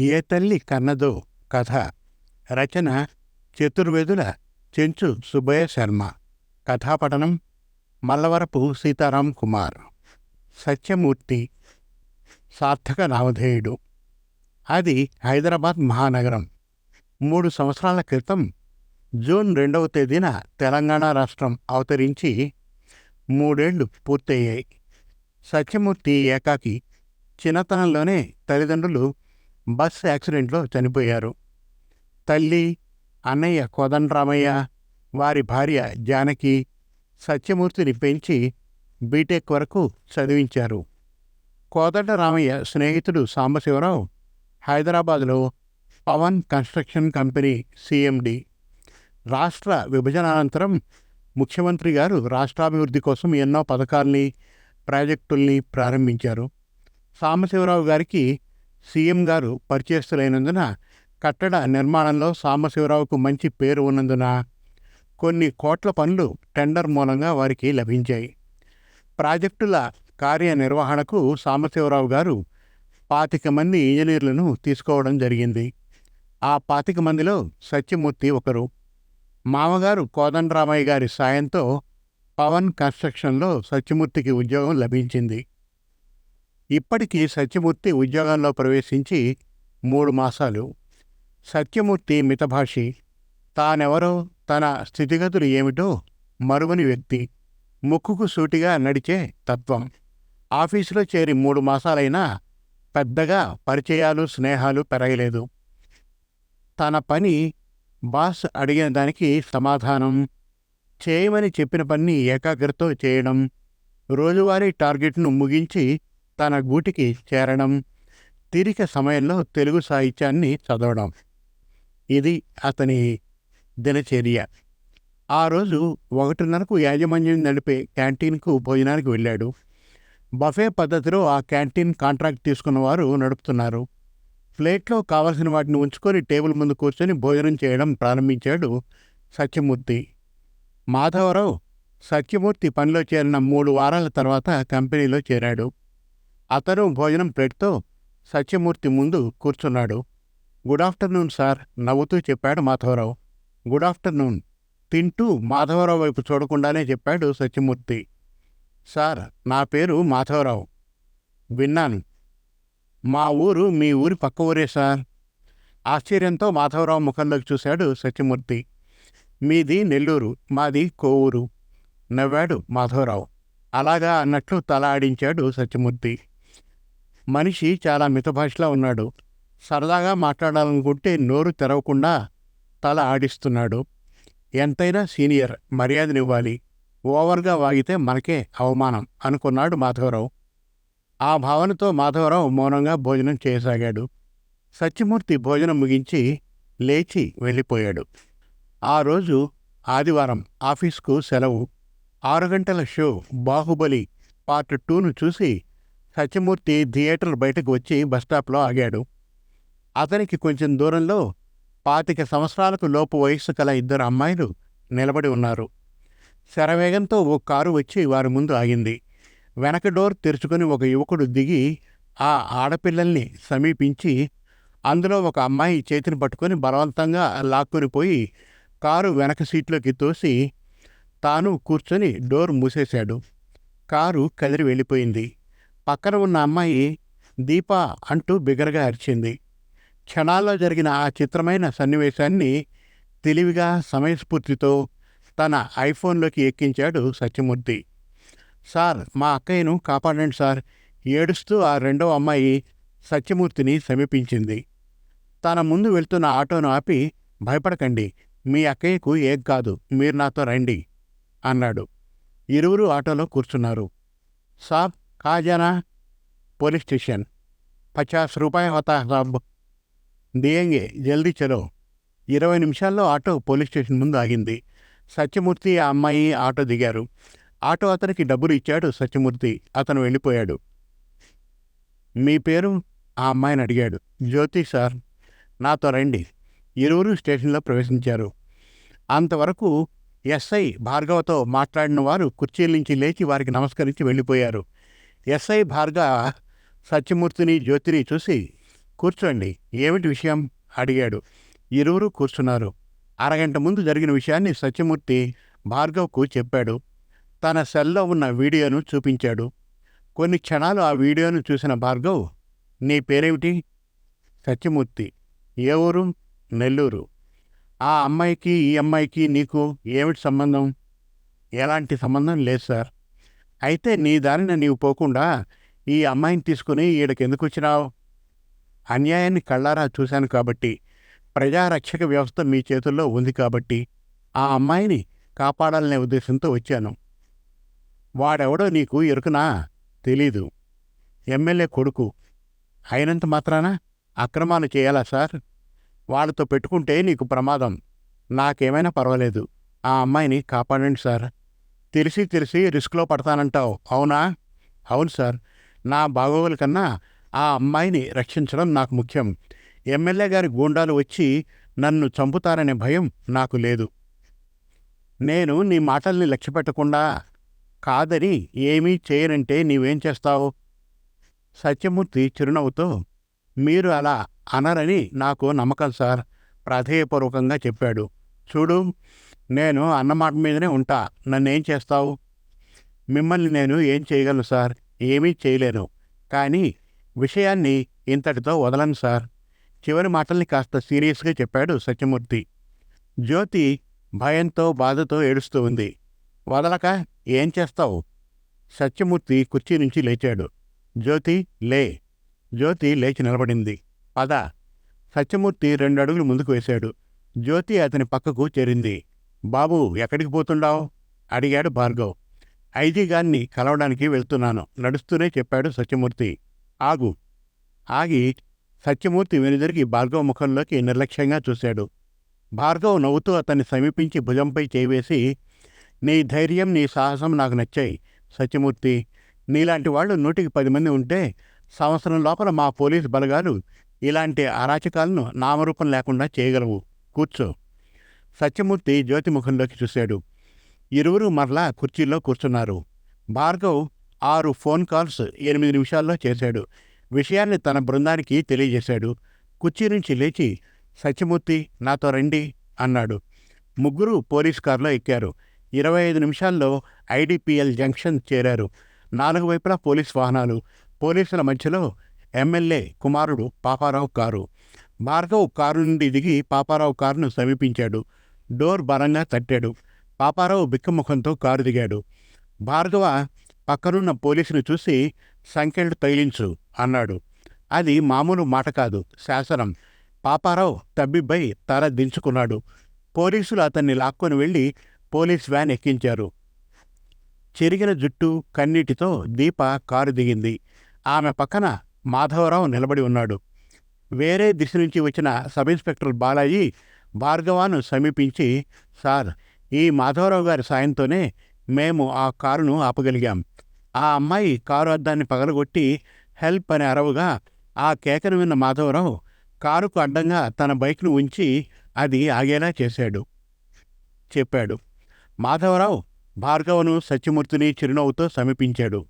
ఏ తల్లి కన్నదో కథ. రచన చతుర్వేదుల చెంచు సుబ్బయ్య శర్మ. కథాపఠనం మల్లవరపు సీతారాం కుమార్. సత్యమూర్తి సార్థక నామధేయుడు అది హైదరాబాద్ మహానగరం. మూడు సంవత్సరాల క్రితం జూన్ రెండవ తేదీన తెలంగాణ రాష్ట్రం అవతరించి మూడేళ్ళు పూర్తయ్యాయి. సత్యమూర్తి ఏకాకి చిన్నతనంలోనే తల్లిదండ్రులు బస్ యాక్సిడెంట్లో చనిపోయారు. తల్లి అన్నయ్య కోదండరామయ్య వారి భార్య జానకి సత్యమూర్తిని పెంచి బీటెక్ వరకు చదివించారు. కోదండరామయ్య స్నేహితుడు సాంబశివరావు హైదరాబాద్లో పవన్ కన్స్ట్రక్షన్ కంపెనీ సిఎండి. రాష్ట్ర విభజన అనంతరం ముఖ్యమంత్రి గారు రాష్ట్రాభివృద్ధి కోసం ఎన్నో పథకాల్ని ప్రాజెక్టుల్ని ప్రారంభించారు. సాంబశివరావు గారికి సీఎం గారు పరిచయస్తులైనందున కట్టడ నిర్మాణంలో సాంబశివరావుకు మంచి పేరు ఉన్నందున కొన్ని కోట్ల పనులు టెండర్ మూలంగా వారికి లభించాయి. ప్రాజెక్టుల కార్యనిర్వహణకు సాంబశివరావు గారు పాతిక మంది ఇంజనీర్లను తీసుకోవడం జరిగింది. ఆ పాతిక మందిలో సత్యమూర్తి ఒకరు. మామగారు కోదండరామయ్య గారి సాయంతో పవన్ కన్స్ట్రక్షన్లో సత్యమూర్తికి ఉద్యోగం లభించింది. ఇప్పటికీ సత్యమూర్తి ఉద్యోగంలో ప్రవేశించి మూడు మాసాలు. సత్యమూర్తి మితభాషి. తానెవరో తన స్థితిగతులు ఏమిటో మరువని వ్యక్తి. ముక్కుకు సూటిగా నడిచే తత్వం. ఆఫీసులో చేరి మూడు మాసాలైనా పెద్దగా పరిచయాలు స్నేహాలు పెరగలేదు. తన పని బాస్ అడిగిన దానికి సమాధానం. చేయమని చెప్పిన పని ఏకాగ్రతతో చేయడం. రోజువారీ టార్గెట్ను ముగించి తన గూటికి చేరడం తీరిక సమయంలో తెలుగు సాహిత్యాన్ని చదవడం. ఇది అతని దినచర్య. ఆ రోజు ఒకటిన్నరకు యాజమాన్యం నడిపే క్యాంటీన్కు భోజనానికి వెళ్ళాడు. బఫే పద్ధతిలో ఆ క్యాంటీన్ కాంట్రాక్ట్ తీసుకున్న వారు నడుపుతున్నారు. ప్లేట్లో కావలసిన వాటిని ఉంచుకొని టేబుల్ ముందు కూర్చొని భోజనం చేయడం ప్రారంభించాడు సత్యమూర్తి. మాధవరావు సత్యమూర్తి పనిలో చేరిన మూడు వారాల తర్వాత కంపెనీలో చేరాడు. అతను భోజనం ప్లేట్తో సత్యమూర్తి ముందు కూర్చున్నాడు. గుడ్ ఆఫ్టర్నూన్ సార్ నవ్వుతూ చెప్పాడు మాధవరావు. గుడ్ ఆఫ్టర్నూన్ తింటూ మాధవరావు వైపు చూడకుండానే చెప్పాడు సత్యమూర్తి. సార్ నా పేరు మాధవరావు. విన్నాను. మా ఊరు మీ ఊరి పక్క ఊరే సార్. ఆశ్చర్యంతో మాధవరావు ముఖంలోకి చూశాడు సత్యమూర్తి. మీది నెల్లూరు మాది కోవూరు నవ్వాడు మాధవరావు. అలాగా అన్నట్లు తల ఆడించాడు సత్యమూర్తి. మనిషి చాలా మితభాషలా ఉన్నాడు. సరదాగా మాట్లాడాలనుకుంటే నోరు తెరవకుండా తల ఆడిస్తున్నాడు. ఎంతైనా సీనియర్ మర్యాదనివ్వాలి. ఓవర్గా వాగితే మనకే అవమానం అనుకున్నాడు మాధవరావు. ఆ భావనతో మాధవరావు మౌనంగా భోజనం చేయసాగాడు. సత్యమూర్తి భోజనం ముగించి లేచి వెళ్ళిపోయాడు. ఆ రోజు ఆదివారం ఆఫీస్కు సెలవు. ఆరు గంటల షో బాహుబలి పార్ట్ టూను చూసి సత్యమూర్తి థియేటర్ బయటకు వచ్చి బస్టాప్లో ఆగాడు. అతనికి కొంచెం దూరంలో పాతిక సంవత్సరాలకు లోపు వయస్సు కల ఇద్దరు అమ్మాయిలు నిలబడి ఉన్నారు. శరవేగంతో ఓ కారు వచ్చి వారి ముందు ఆగింది. వెనక డోర్ తెరుచుకొని ఒక యువకుడు దిగి ఆ ఆడపిల్లల్ని సమీపించి అందులో ఒక అమ్మాయి చేతిని పట్టుకొని బలవంతంగా లాక్కొని పోయి కారు వెనక సీట్లోకి తోసి తాను కూర్చొని డోర్ మూసేశాడు. కారు కదిరి వెళ్ళిపోయింది. పక్కన ఉన్న అమ్మాయి దీప అంటూ బిగరగా అరిచింది. క్షణాల్లో జరిగిన ఆ చిత్రమైన సన్నివేశాన్ని తెలివిగా సమయస్ఫూర్తితో తన ఐఫోన్లోకి ఎక్కించాడు సత్యమూర్తి. సార్ మా అక్కయ్యను కాపాడండి సార్ ఏడుస్తూ ఆ రెండవ అమ్మాయి సత్యమూర్తిని సమీపించింది. తన ముందు వెళ్తున్న ఆటోను ఆపి భయపడకండి మీ అక్కయ్యకు ఏం కాదు మీరు నాతో రండి అన్నాడు. ఇరువురు ఆటోలో కూర్చున్నారు. సాబ్ కాజానా పోలీస్ స్టేషన్. పచాస్ రూపాయ హోతా సాబ్ దియంగే జల్దీ చలో. ఇరవై నిమిషాల్లో ఆటో పోలీస్ స్టేషన్ ముందు ఆగింది. సత్యమూర్తి ఆ అమ్మాయి ఆటో దిగారు. ఆటో అతనికి డబ్బులు ఇచ్చాడు సత్యమూర్తి. అతను వెళ్ళిపోయాడు. మీ పేరు? ఆ అమ్మాయిని అడిగాడు. జ్యోతి సార్ నాతో రండి. ఇరువురు స్టేషన్లో ప్రవేశించారు. అంతవరకు ఎస్ఐ భార్గవతో మాట్లాడిన వారు కుర్చీల నుంచి లేచి వారికి నమస్కరించి వెళ్ళిపోయారు. ఎస్ఐ భార్గ సత్యమూర్తిని జ్యోతిని చూసి కూర్చోండి ఏమిటి విషయం? అడిగాడు. ఇరువురు కూర్చున్నారు. అరగంట ముందు జరిగిన విషయాన్ని సత్యమూర్తి భార్గవ్కు చెప్పాడు. తన సెల్లో ఉన్న వీడియోను చూపించాడు. కొన్ని క్షణాలు ఆ వీడియోను చూసిన భార్గవ్ నీ పేరేమిటి? సత్యమూర్తి. ఏ ఊరు? నెల్లూరు. ఆ అమ్మాయికి ఈ అమ్మాయికి నీకు ఏమిటి సంబంధం? ఎలాంటి సంబంధం లేదు సార్. అయితే నీ దారిన నీవు పోకుండా ఈ అమ్మాయిని తీసుకుని ఈడకి ఎందుకు వచ్చినావు అన్యాయాన్ని కళ్ళారా చూశాను కాబట్టి ప్రజారక్షక వ్యవస్థ మీ చేతుల్లో ఉంది కాబట్టి ఆ అమ్మాయిని కాపాడాలనే ఉద్దేశంతో వచ్చాను. వాడెవడో నీకు ఎరుకునా తెలీదు. ఎమ్మెల్యే కొడుకు అయినంత మాత్రాన అక్రమాలు చేయాలా సార్? వాళ్ళతో పెట్టుకుంటే నీకు ప్రమాదం. నాకేమైనా పర్వాలేదు. ఆ అమ్మాయిని కాపాడండి సార్. తెలిసి తెలిసి రిస్క్లో పడతానంటావు. అవునా? అవును సార్. నా బాగోగుల కన్నా ఆ అమ్మాయిని రక్షించడం నాకు ముఖ్యం. ఎమ్మెల్యే గారి గూండాలు వచ్చి నన్ను చంపుతారనే భయం నాకు లేదు. నేను నీ మాటల్ని లక్ష్యపెట్టకుండా కాదని ఏమీ చేయనంటే నీవేం చేస్తావు? సత్యమూర్తి చిరునవ్వుతో మీరు అలా అనరని నాకు నమ్మకం సార్ ప్రాధేయపూర్వకంగా చెప్పాడు. చూడు నేను అన్నమాట మీదనే ఉంటా. నన్నేం చేస్తావు? మిమ్మల్ని నేను ఏం చేయగలను సార్? ఏమీ చేయలేను. కానీ విషయాన్ని ఇంతటితో వదలను సార్. చివరి మాటల్ని కాస్త సీరియస్గా చెప్పాడు సత్యమూర్తి. జ్యోతి భయంతో బాధతో ఏడుస్తూ ఉంది. వదలక ఏం చేస్తావు? సత్యమూర్తి కుర్చీ నుంచి లేచాడు. జ్యోతి లే. జ్యోతి లేచి నిలబడింది. పద. సత్యమూర్తి రెండు అడుగులు ముందుకు వేశాడు. జ్యోతి అతని పక్కకు చేరింది. బాబు ఎక్కడికి పోతుండావు? అడిగాడు భార్గవ్. ఐజీ గారిని కలవడానికి వెళ్తున్నాను నడుస్తూనే చెప్పాడు సత్యమూర్తి. ఆగు. ఆగి సత్యమూర్తి వెనుదిరిగి భార్గవ్ ముఖంలోకి నిర్లక్ష్యంగా చూశాడు. భార్గవ్ నవ్వుతూ అతన్ని సమీపించి భుజంపై చేవేసి నీ ధైర్యం నీ సాహసం నాకు నచ్చాయి సత్యమూర్తి. నీలాంటి వాళ్ళు నూటికి పది మంది ఉంటే సంవత్సరం లోపల మా పోలీసు బలగాలు ఇలాంటి అరాచకాలను నామరూపం లేకుండా చేయగలవు. కూర్చో. సత్యమూర్తి జ్యోతిముఖంలోకి చూశాడు. ఇరువురు మరలా కుర్చీలో కూర్చున్నారు. భార్గవ్ ఆరు ఫోన్ కాల్స్ ఎనిమిది నిమిషాల్లో చేశాడు. విషయాన్ని తన బృందానికి తెలియజేశాడు. కుర్చీ నుంచి లేచి సత్యమూర్తి నాతో రండి అన్నాడు. ముగ్గురు పోలీస్ కారులో ఎక్కారు. ఇరవై ఐదు నిమిషాల్లో ఐడిపిఎల్ జంక్షన్ చేరారు. నాలుగు వైపులా పోలీస్ వాహనాలు. పోలీసుల మధ్యలో ఎమ్మెల్యే కుమారుడు పాపారావు కారు. భార్గవ్ కారు నుండి దిగి పాపారావు కారును సమీపించాడు. డోర్ బలంగా తట్టాడు. పాపారావు బిక్కముఖంతో కారు దిగాడు. భార్గవ పక్కనున్న పోలీసును చూసి సంఖ్యలు తగిలించు అన్నాడు. అది మామూలు మాట కాదు శాసనం. పాపారావు తబ్బిబ్బై తల దించుకున్నాడు. పోలీసులు అతన్ని లాక్కొని వెళ్ళి పోలీస్ వ్యాన్ ఎక్కించారు. చెరిగిన జుట్టు కన్నీటితో దీప కారు దిగింది. ఆమె పక్కన మాధవరావు నిలబడి ఉన్నాడు. వేరే దిశ నుంచి వచ్చిన సబ్ ఇన్స్పెక్టర్ బాలాజీ భార్గవాను సమీపించి సార్ ఈ మాధవరావు గారి సాయంతోనే మేము ఆ కారును ఆపగలిగాం. ఆ అమ్మాయి కారు అద్దాన్ని పగలగొట్టి హెల్ప్ అని అరవగా ఆ కేకను విన్న మాధవరావు కారుకు అడ్డంగా తన బైక్ను ఉంచి అది ఆగేలా చేశాడు. చెప్పాడు. మాధవరావు భార్గవను సత్యమూర్తిని చిరునవ్వుతో సమీపించాడు.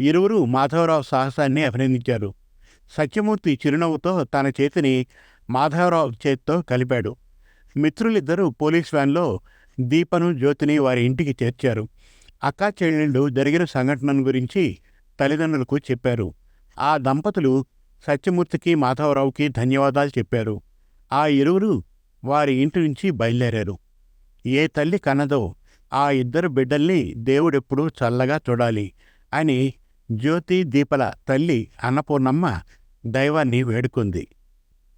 ఇరువురు మాధవరావు సాహసాన్ని అభినందించారు. సత్యమూర్తి చిరునవ్వుతో తన చేతిని మాధవరావు చేత్తో కలిపాడు. మిత్రులిద్దరూ పోలీస్ వ్యాన్లో దీపను జ్యోతిని వారి ఇంటికి చేర్చారు. అక్కా చెల్లెళ్ళు జరిగిన సంఘటనను గురించి తల్లిదండ్రులకు చెప్పారు. ఆ దంపతులు సత్యమూర్తికి మాధవరావుకి ధన్యవాదాలు చెప్పారు. ఆ ఇరువురు వారి ఇంటి నుంచి బయలుదేరారు. ఏ తల్లి కన్నదో ఆ ఇద్దరు బిడ్డల్ని దేవుడెప్పుడూ చల్లగా చూడాలి అని జ్యోతి దీపల తల్లి అన్నపూర్ణమ్మ దైవాన్ని వేడుకుంది.